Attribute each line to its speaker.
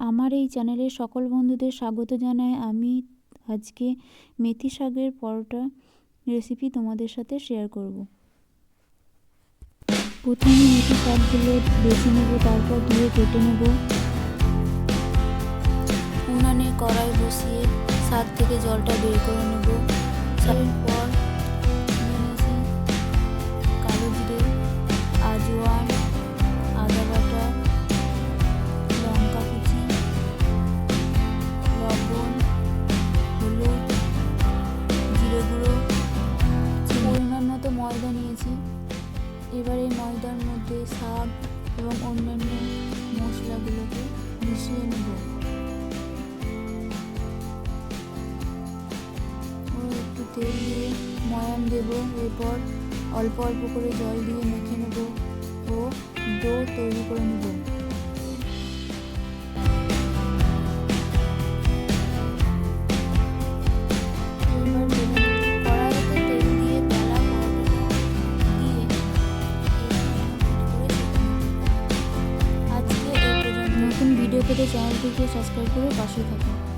Speaker 1: আমার এই চ্যানেলের সকল বন্ধুদের স্বাগত জানাই। আমি আজকে মেথি শাকের পরোটা রেসিপি তোমাদের সাথে শেয়ার করব। প্রথমে মেথি শাকগুলো বেছে নেব, তারপর ধুয়ে কেটে নেব। উনানে কড়াই বসিয়ে শাক থেকে জলটা বের করে নেব। তারপর নিয়েছি এবার এই ময়দার মধ্যে শাক এবং অন্যান্য মশলাগুলোকে মিশিয়ে নেব। একটু তেল দিয়ে ময়ান দেব। এরপর অল্প অল্প করে জল দিয়ে মেখে নেব ও ডো তৈরি করে নেব। ভিডিও পেতে চ্যানেলটিকে সাবস্ক্রাইব করে পাশে থাকুন।